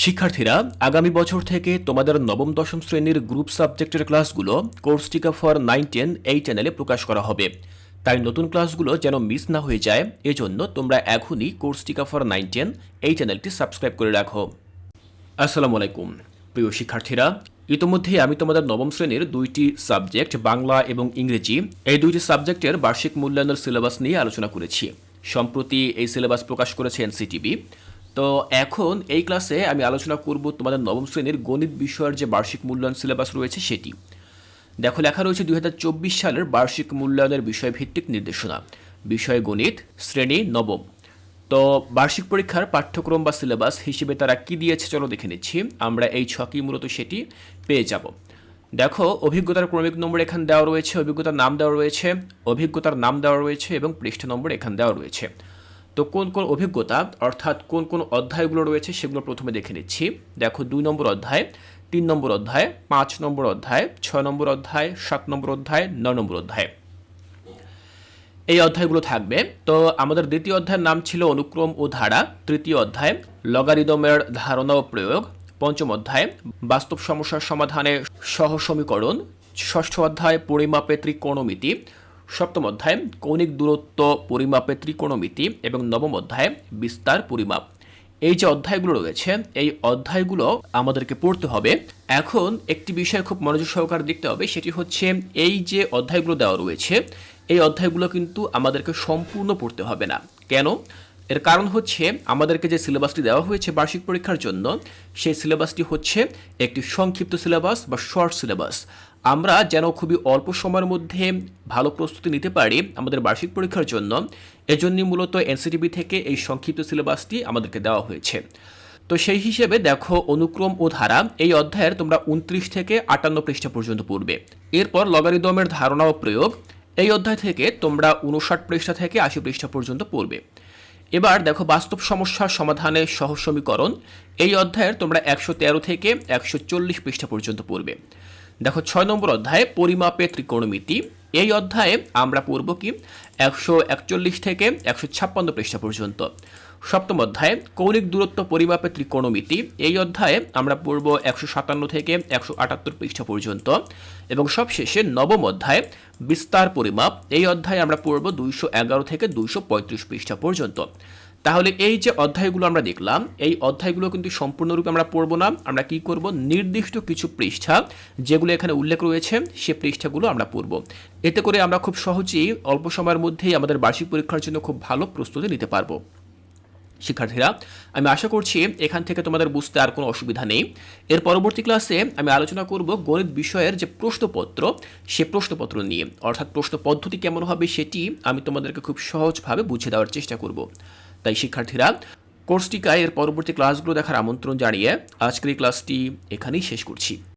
শিক্ষার্থীরা, আগামী বছর থেকে তোমাদের নবম, দশম শ্রেণির গ্রুপ সাবজেক্টের ক্লাসগুলো কোর্স টিকা ফর নাইন, টেন এই চ্যানেলে প্রকাশ করা হবে। তাই নতুন ক্লাসগুলো যেন মিস না হয়ে যায়, এজন্য তোমরা এখনই কোর্স টিকা ফর নাইন, টেন এই চ্যানেলটি সাবস্ক্রাইব করে রাখো। আসসালামু আলাইকুম। প্রিয় শিক্ষার্থীরা, ইতোমধ্যেই আমি তোমাদের নবম শ্রেণির দুইটি সাবজেক্ট, বাংলা এবং ইংরেজি, এই দুইটি সাবজেক্টের বার্ষিক মূল্যায়নের সিলেবাস নিয়ে আলোচনা করেছি। সম্প্রতি এই সিলেবাস প্রকাশ করেছে এনসিটিভি তো এখন এই ক্লাসে আমি আলোচনা করব তোমাদের নবম শ্রেণির গণিত বিষয়ের যে বার্ষিক মূল্যায়ন সিলেবাস রয়েছে সেটি। দেখো, লেখা রয়েছে দুই হাজার চব্বিশ সালের বার্ষিক মূল্যায়নের বিষয়ভিত্তিক নির্দেশনা। বিষয় গণিত, শ্রেণি, নবম। তো বার্ষিক পরীক্ষার পাঠ্যক্রম বা সিলেবাস হিসেবে তারা কি দিয়েছে চলো দেখে নিচ্ছি। আমরা এই ছকেই মূলত সেটি পেয়ে যাব। দেখো, অভিজ্ঞতার ক্রমিক নম্বর এখানে দেওয়া রয়েছে, অভিজ্ঞতার নাম দেওয়া রয়েছে, অভিজ্ঞতার নাম দেওয়া রয়েছে এবং পৃষ্ঠা নম্বর এখানে দেওয়া রয়েছে। তো কোন কোন অভিজ্ঞতা, অর্থাৎ কোন কোন অধ্যায়গুলো রয়েছে সেগুলো প্রথমে দেখে নিচ্ছি। দেখো দুই নম্বর অধ্যায়, তিন নম্বর অধ্যায়, পাঁচ নম্বর অধ্যায়, ছয় নম্বর অধ্যায়, সাত নম্বর অধ্যায় নয় নম্বর অধ্যায়। এই অধ্যায়গুলো থাকবে। তো আমাদের দ্বিতীয় অধ্যায়ের নাম ছিল অনুক্রম ও ধারা। তৃতীয় অধ্যায়, লগারিদমের ধারণা ও প্রয়োগ। পঞ্চম অধ্যায়, বাস্তব সমস্যার সমাধানে সহ সমীকরণ ষষ্ঠ অধ্যায় পরিমাপে ত্রিকোণমিতি। সপ্তম অধ্যায়, কৌণিক দূরত্ব পরিমাপে ত্রিকোণমিতি এবং নবম অধ্যায়, বিস্তার পরিমাপ। এই যে অধ্যায়গুলো রয়েছে, এই অধ্যায়গুলো আমাদেরকে পড়তে হবে। এখন একটি বিষয় খুব মনোযোগ সহকারে দেখতে হবে, সেটি হচ্ছে এই যে অধ্যায়গুলো দেওয়া রয়েছে, এই অধ্যায়গুলো কিন্তু আমাদেরকে সম্পূর্ণ পড়তে হবে না। কেন? এর কারণ হচ্ছে আমাদেরকে যে সিলেবাসটি দেওয়া হয়েছে বার্ষিক পরীক্ষার জন্য, সেই সিলেবাসটি হচ্ছে একটি সংক্ষিপ্ত সিলেবাস বা শর্ট সিলেবাস। আমরা যেন খুবই অল্প সময়ের মধ্যে ভালো প্রস্তুতি নিতে পারি আমাদের বার্ষিক পরীক্ষার জন্য। এজন্যই মূলত এনসিটিভি থেকে এই সংক্ষিপ্ত সিলেবাসটি আমাদেরকে দেওয়া হয়েছে। তো সেই হিসেবে দেখো অনুক্রম ও ধারা, এই অধ্যায়ের তোমরা উনত্রিশ থেকে আটান্ন পৃষ্ঠা পর্যন্ত পড়বে। এরপর লগারিদমের ধারণা ও প্রয়োগ, এই অধ্যায় থেকে তোমরা উনষাট পৃষ্ঠা থেকে আশি পৃষ্ঠা পর্যন্ত পড়বে। এবার দেখো বাস্তব সমস্যার সমাধানে সহ সমীকরণ, এই অধ্যায়ের তোমরা একশো তেরো থেকে একশো চল্লিশ পৃষ্ঠা পর্যন্ত পড়বে। দেখো ছয় নম্বর অধ্যায়ে পরিমাপে ত্রিকোণমিতি। এই অধ্যায়ে আমরা পড়ব কি? একশো একচল্লিশ থেকে একশো ছাপ্পান্ন পৃষ্ঠা পর্যন্ত। সপ্তম অধ্যায়ে কৌণিক দূরত্ব পরিমাপে ত্রিকোণমিতি। এই অধ্যায়ে আমরা পড়ব একশো সাতান্ন থেকে একশো আটাত্তর পৃষ্ঠা পর্যন্ত। এবং সবশেষে নবম অধ্যায়ে বিস্তার পরিমাপ। এই অধ্যায়ে আমরা পড়ব দুইশো এগারো থেকে দুইশো পঁয়ত্রিশ পৃষ্ঠা পর্যন্ত। তাহলে এই যে অধ্যায়গুলো আমরা দেখলাম, এই অধ্যায়গুলো কিন্তু সম্পূর্ণরূপে আমরা পড়ব না। আমরা কি করব? নির্দিষ্ট কিছু পৃষ্ঠা যেগুলো এখানে উল্লেখ রয়েছে, সে পৃষ্ঠাগুলো আমরা পড়ব। এতে করে আমরা খুব সহজেই অল্প সময়ের মধ্যেই আমাদের বার্ষিক পরীক্ষার জন্য খুব ভালো প্রস্তুতি নিতে পারব। শিক্ষার্থীরা, আমি আশা করছি এখান থেকে তোমাদের বুঝতে আর কোনো অসুবিধা নেই। এর পরবর্তী ক্লাসে আমি আলোচনা করব গণিত বিষয়ের যে প্রশ্নপত্র, সে প্রশ্নপত্র নিয়ে। অর্থাৎ প্রশ্ন পদ্ধতি কেমন হবে সেটি আমি তোমাদেরকে খুব সহজভাবে বুঝে দেওয়ার চেষ্টা করব। তাই শিক্ষার্থীরা কোর্সটিকায় এর পরবর্তী ক্লাসগুলো দেখার আমন্ত্রণ জানিয়ে আজকের এই ক্লাসটি এখানেই শেষ করছি।